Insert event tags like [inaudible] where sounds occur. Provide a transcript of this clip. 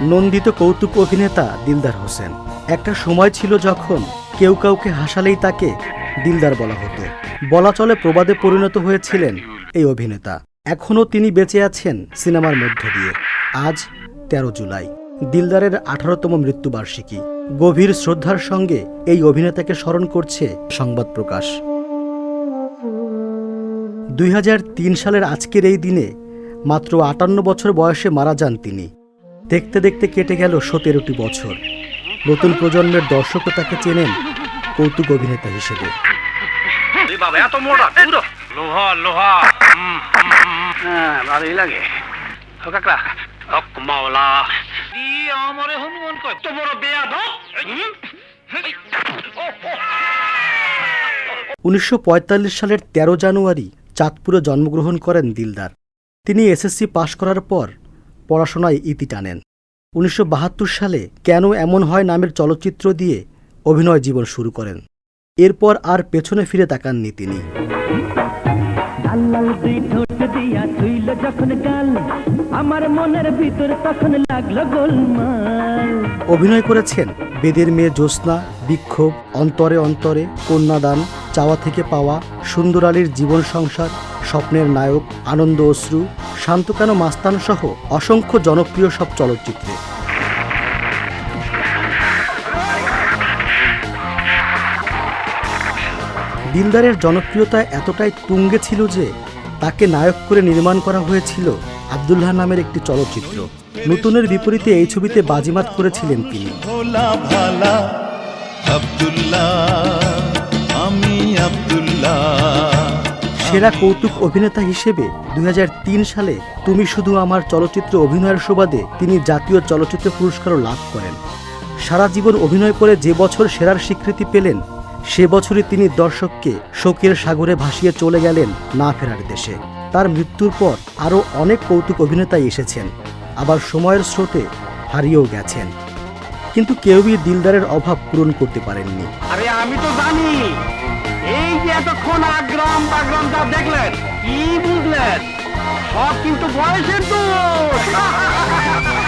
নন্দিত কৌতুক অভিনেতা দিলদার হোসেন। একটা সময় ছিল যখন কেউ কাউকে হাসালেই তাকে দিলদার বলা হতো। বলা চলে প্রবাদে পরিণত হয়েছিলেন এই অভিনেতা। এখনও তিনি বেঁচে আছেন সিনেমার মধ্য দিয়ে। আজ তেরো জুলাই, দিলদারের আঠারোতম মৃত্যুবার্ষিকী। গভীর শ্রদ্ধার সঙ্গে এই অভিনেতাকে স্মরণ করছে সংবাদ প্রকাশ। দুই হাজার তিন সালের আজকের এই দিনে মাত্র আটান্ন বছর বয়সে মারা যান তিনি। দেখতে দেখতে কেটে গেল সতেরোটি বছর। নতুন প্রজন্মের দর্শকও তাকে চেনেন কৌতুক অভিনেতা হিসেবে। হ্যাঁ লাগে। আমারে হনুমান কয় তো বড় বেয়া দাও উনিশশো সালের ১৩ জানুয়ারি চাঁদপুরে জন্মগ্রহণ করেন দিলদার। তিনি এসএসসি পাশ করার পর পড়াশোনায় ইতি টানেন। উনিশশো বাহাত্তর সালে কেন এমন হয় নামের চলচ্চিত্র দিয়ে অভিনয় জীবন শুরু করেন। এরপর আর পেছনে ফিরে তাকাননি তিনি। আমার মনের ভিতর তখন লাগল গোলমাল। অভিনয় করেছেন বেদের মেয়ে জ্যোৎস্না, বিক্ষোভ, অন্তরে অন্তরে, কন্যাদান, চাওয়া থেকে পাওয়া সুন্দর আলীর জীবন সংসার, স্বপ্নের নায়ক, আনন্দ অশ্রু শান্তকানো মাস্তান সহ অসংখ্য জনপ্রিয় সব চলচ্চিত্রে। দিলদারের জনপ্রিয়তা এতটাই তুঙ্গে ছিল যে তাকে নায়ক করে নির্মাণ করা হয়েছিল আবদুল্লাহ নামের একটি চলচ্চিত্র। নতুনের বিপরীতে এই ছবিতে বাজিমাত করেছিলেন তিনি। ভোলা আমি আব্দুল্লাহ। সেরা কৌতুক অভিনেতা হিসেবে দুই হাজার তিন সালে তুমি শুধু আমার চলচ্চিত্র অভিনয়ের সুবাদে তিনি জাতীয় চলচ্চিত্র পুরস্কারও লাভ করেন। সারা জীবন অভিনয় করে যে বছর সেরার স্বীকৃতি পেলেন সে বছরই তিনি দর্শককে শোকের সাগরে ভাসিয়ে চলে গেলেন না ফেরার দেশে। তার মৃত্যুর পর আরও অনেক কৌতুক অভিনেতাই এসেছেন। আবার সময়ের স্রোতে হারিয়েও গেছেন। কিন্তু কেউই দিলদারের অভাব পূরণ করতে পারেননি। আরে আমি তো জানি। এই যে এতক্ষণ আগ্রাম বাগ্রাম যা দেখলেন, কি বুঝলেন? সব কিন্তু বয়সের দোষ। [laughs]